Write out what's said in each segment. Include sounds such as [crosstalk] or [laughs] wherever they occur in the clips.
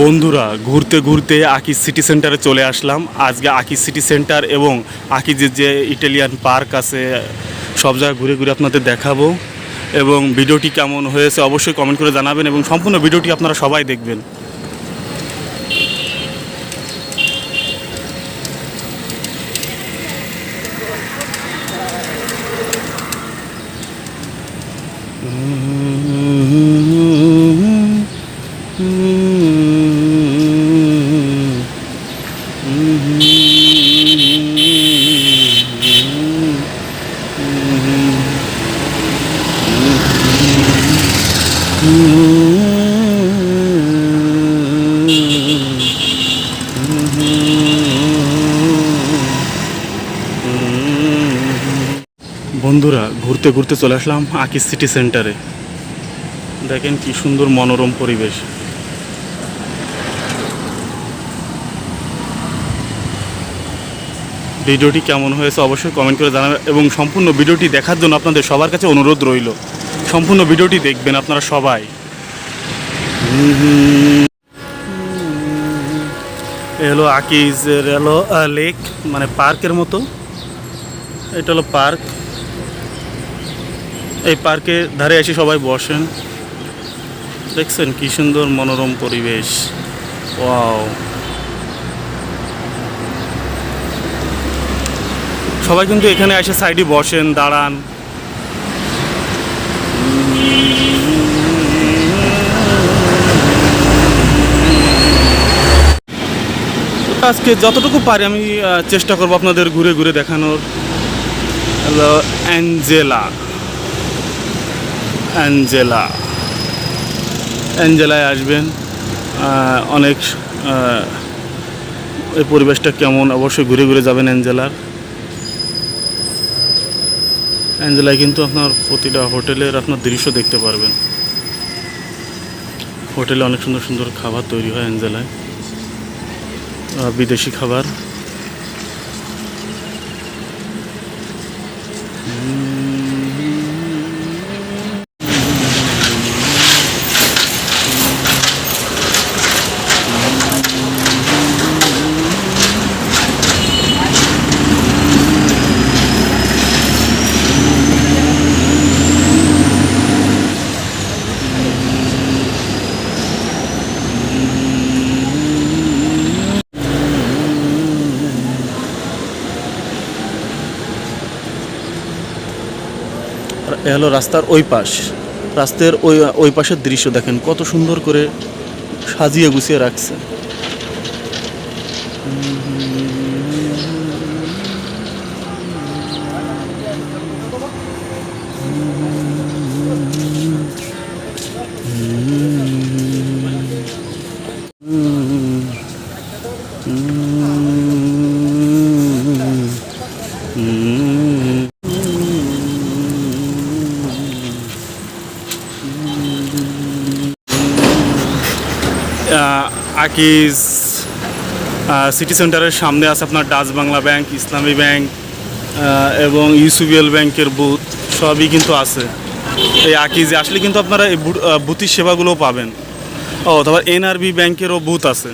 বন্ধুরা, ঘুরতে ঘুরতে আকি সিটি সেন্টারে চলে আসলাম। আজকে আকি সিটি সেন্টার এবং আকি যে যে ইটালিয়ান পার্ক আছে, সব জায়গায় ঘুরে ঘুরে আপনাদের দেখাবো। এবং ভিডিওটি কেমন হয়েছে অবশ্যই কমেন্ট করে জানাবেন এবং সম্পূর্ণ ভিডিওটি আপনারা সবাই দেখবেন বন্ধুরা ঘুরতে ঘুরতে চলে আসলাম আকি সিটি সেন্টারে। দেখেন কি সুন্দর মনোরম পরিবেশ। ভিডিওটি কেমন হয়েছে অবশ্যই কমেন্ট করে জানাবেন এবং সম্পূর্ণ ভিডিওটি দেখার জন্য আপনাদের সবার কাছে অনুরোধ রইল। সম্পূর্ণ ভিডিওটি দেখবেন আপনারা সবাই। হলো আকিজের হলো লেক মানে পার্কের মতো। এটা হলো পার্ক এই পার্কের ধারে এসে সবাই বসেন। দেখছেন কি সুন্দর মনোরম পরিবেশ। ওয়াও। সবাই কিন্তু এখানে এসে সাইডে বসেন, দাঁড়ান। আজকে যতটুকু পারি আমি চেষ্টা করব আপনাদের ঘুরে ঘুরে দেখানোর। হলো অ্যাঞ্জেলা। অ্যাঞ্জেলা। অ্যাঞ্জেলায় আসবেন। অনেক এই পরিবেশটা কেমন? অবশ্যই ঘুরে ঘুরে যাবেন অ্যাঞ্জেলার। অ্যাঞ্জেলায় কিন্তু আপনার প্রতিটা হোটেলের আপনার দৃশ্য দেখতে পারবেন। হোটেলে অনেক সুন্দর সুন্দর খাবার তৈরি হয় অ্যাঞ্জেলায়। বিদেশি খাবার। আর এ হলো রাস্তার ওই পাশ। রাস্তার ওই ওই পাশের দৃশ্য দেখেন, কত সুন্দর করে সাজিয়ে গুছিয়ে রাখছে। আকিজ সিটি সেন্টারের সামনে আছে আপনার Dutch Bangla bank Islami bank এবং ইউসিবিএল ব্যাংকের বুথ সবই কিন্তু আছে। এই আকিজে আসলে কিন্তু আপনারা এই বুথির সেবাগুলোও পাবেন। ও, তারপর এনআরবি ব্যাংকেরও বুথ আছে।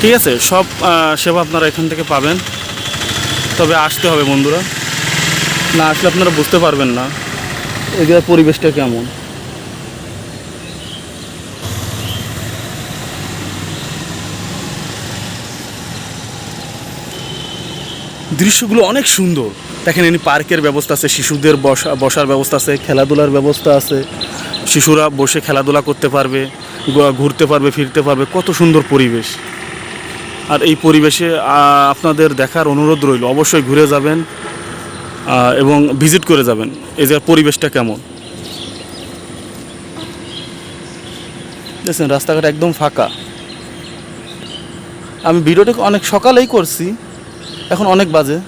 ঠিক আছে? সব সেবা আপনারা এখান থেকে পাবেন। তবে আসতে হবে বন্ধুরা। না আসলে আপনারা বুঝতে পারবেন না। এগুলোর পরিবেশটা কেমন? দৃশ্যগুলো অনেক সুন্দর। দেখেন এখানে পার্কের ব্যবস্থা আছে, শিশুদের বসা, বসার ব্যবস্থা আছে, খেলাধুলার ব্যবস্থা আছে। শিশুরা বসে খেলাধুলা করতে পারবে ঘুরতে পারবে, ফিরতে পারবে। কত সুন্দর পরিবেশ। আর এই পরিবেশে আপনাদের দেখার অনুরোধ রইল, অবশ্যই ঘুরে যাবেন। এবং ভিজিট করে যাবেন। এই যে পরিবেশটা কেমন? দেখছেন, রাস্তাঘাট একদম ফাঁকা। আমি ভিডিওটা অনেক সকালেই করছি, এখন অনেক বাজে।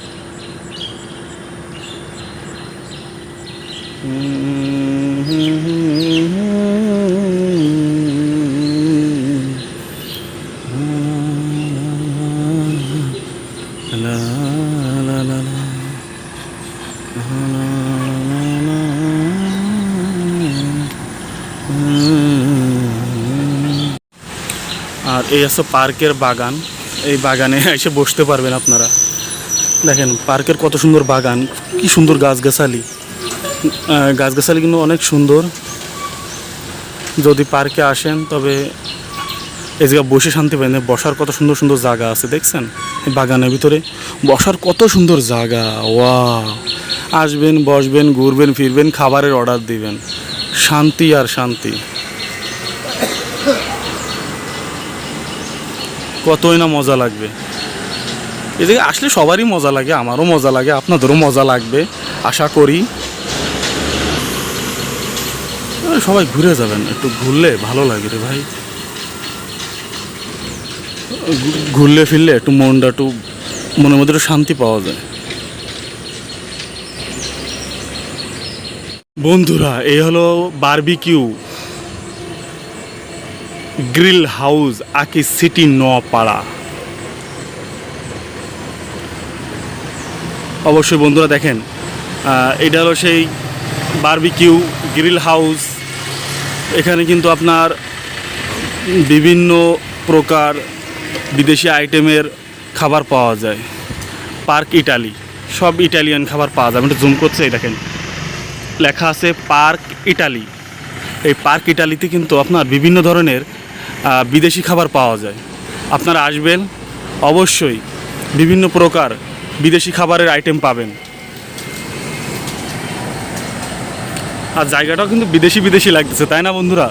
আর এই আছে পার্কের বাগান। এই বাগানে [laughs] এসে বসতে পারবেন আপনারা। দেখেন, পার্কের কত সুন্দর বাগান। কি সুন্দর গাছগাছালি। গাছগাছালি কিন্তু অনেক সুন্দর। যদি পার্কে আসেন, তবে এই জায়গায় বসে শান্তি পাবেন। বসার কত সুন্দর সুন্দর জায়গা আছে, দেখছেন? এই বাগানের ভিতরে বসার কত সুন্দর জায়গা। ওয়া আসবেন, বসবেন, ঘুরবেন, ফিরবেন, খাবারের অর্ডার দিবেন। শান্তি আর শান্তি। কতই না মজা লাগবে। জায়গায় আসলে সবারই মজা লাগে, আমারও মজা লাগে, আপনাদেরও মজা লাগবে, আশা করি। সবাই ঘুরে যাবেন, একটু ঘুরলে ভালো লাগে রে ভাই। ঘুরলে ফিরলে একটু মনটা একটু মনের মধ্যে শান্তি পাওয়া যায়। বন্ধুরা, এই হলো barbecue. Grill house Aki city Noapara অবশ্যই বন্ধুরা দেখেন এটা হলো সেই বারবিকিউ গ্রিল হাউস। এখানে কিন্তু আপনার বিভিন্ন প্রকার বিদেশি আইটেমের খাবার পাওয়া যায়। পার্ক ইটালি, সব ইটালিয়ান খাবার পাওয়া যায়। আমি জুম করছি, এই দেখেন, লেখা আছে পার্ক ইটালি। এই পার্ক ইটালিতে কিন্তু আপনার বিভিন্ন ধরনের বিদেশি খাবার পাওয়া যায়। আপনারা আসবেন, অবশ্যই বিভিন্ন প্রকার বিদেশি খাবারের আইটেম পাবেন। আর জায়গাটাও কিন্তু বিদেশি বিদেশি লাগতেছে, তাই না বন্ধুরা?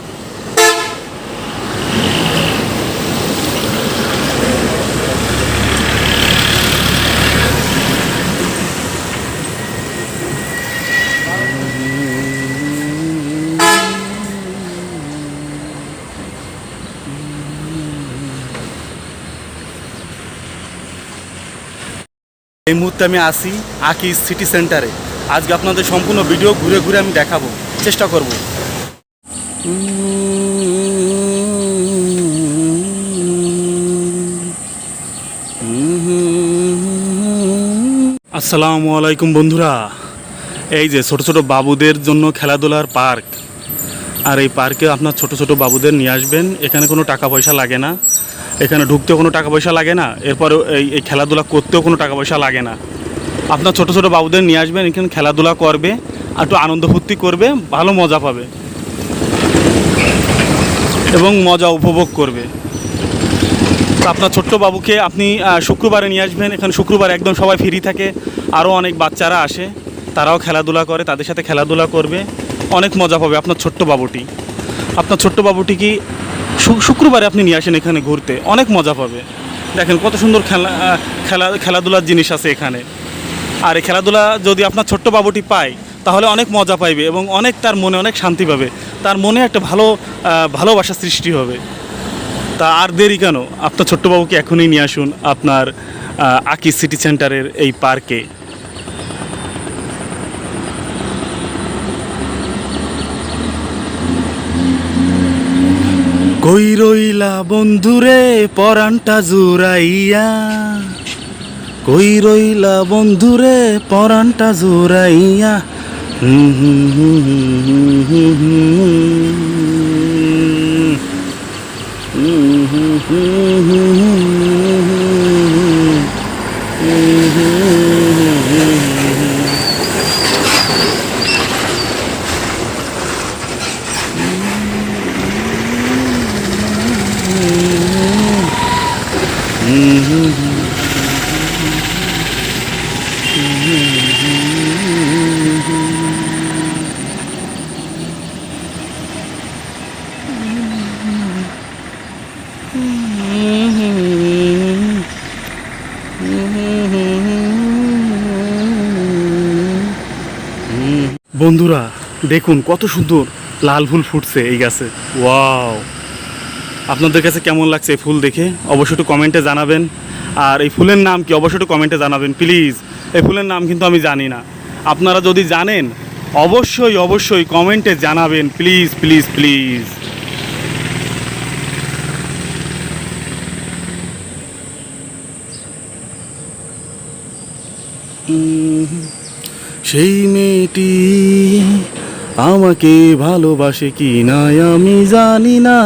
এই মুহূর্তে আমি আসি আকি সিটি সেন্টারে। আজকে আপনাদের সম্পূর্ণ ভিডিও ঘুরে ঘুরে আমি দেখাবো। চেষ্টা করব। আসসালামু আলাইকুম বন্ধুরা। এই যে ছোট ছোট বাবুদের জন্য খেলাধুলার পার্ক। আর এই পার্কে আপনার ছোট ছোট বাবুদের নিয়ে আসবেন। এখানে কোনো টাকা পয়সা লাগে না। এখানে ঢুকতেও কোনো টাকা পয়সা লাগে না। এরপরে এই এই খেলাধুলা করতেও কোনো টাকা পয়সা লাগে না। আপনার ছোট ছোট বাবুদের নিয়ে আসবেন, এখানে খেলাধুলা করবে একটু আনন্দ ফুর্তি করবে, ভালো মজা পাবে। এবং মজা উপভোগ করবে। তো আপনার ছোট্ট বাবুকে আপনি শুক্রবারে নিয়ে আসবেন। এখানে শুক্রবার একদম সবাই ফ্রি থাকে। আরও অনেক বাচ্চারা আসে। তারাও খেলাধুলা করে, তাদের সাথে খেলাধুলা করবে। অনেক মজা পাবে আপনার ছোট্ট বাবুটি। আপনার ছোট্ট বাবুটি কি শুক্রবারে আপনি নিয়ে আসেন এখানে ঘুরতে? অনেক মজা পাবে। দেখেন কত সুন্দর খেলা খেলা, খেলাধুলার জিনিস আছে এখানে। আর এই খেলাধুলা যদি আপনার ছোট্ট বাবুটি পায়, তাহলে অনেক মজা পাইবে এবং অনেক তার মনে অনেক শান্তি পাবে। তার মনে একটা ভালো ভালোবাসা সৃষ্টি হবে। তা আর দেরি কেন? আপনার ছোট্ট বাবুকে এখনই নিয়ে আসুন আপনার আকি সিটি সেন্টারের এই পার্কে। কই রইলা বন্ধুরে পরানটা জুরাইয়া কই রইলা বন্ধুরে পরানটা জুরাইয়া হুম হুম হুম হুম হুম হুম হুম। বন্ধুরা, দেখুন কত সুন্দর লাল ফুল ফুটছে এই গাছে। ওয়াও। আপনাদের কাছে কেমন লাগছে এই ফুল দেখে অবশ্যই একটু কমেন্টে জানাবেন। আর এই ফুলের নাম কি অবশ্যই একটু কমেন্টে জানাবেন, প্লিজ। এই ফুলের নাম কিন্তু আমি জানি না। আপনারা যদি জানেন, অবশ্যই অবশ্যই কমেন্টে জানাবেন, প্লিজ প্লিজ প্লিজ। সেই মেয়েটি আমাকে ভালোবাসে কি না আমি জানি না।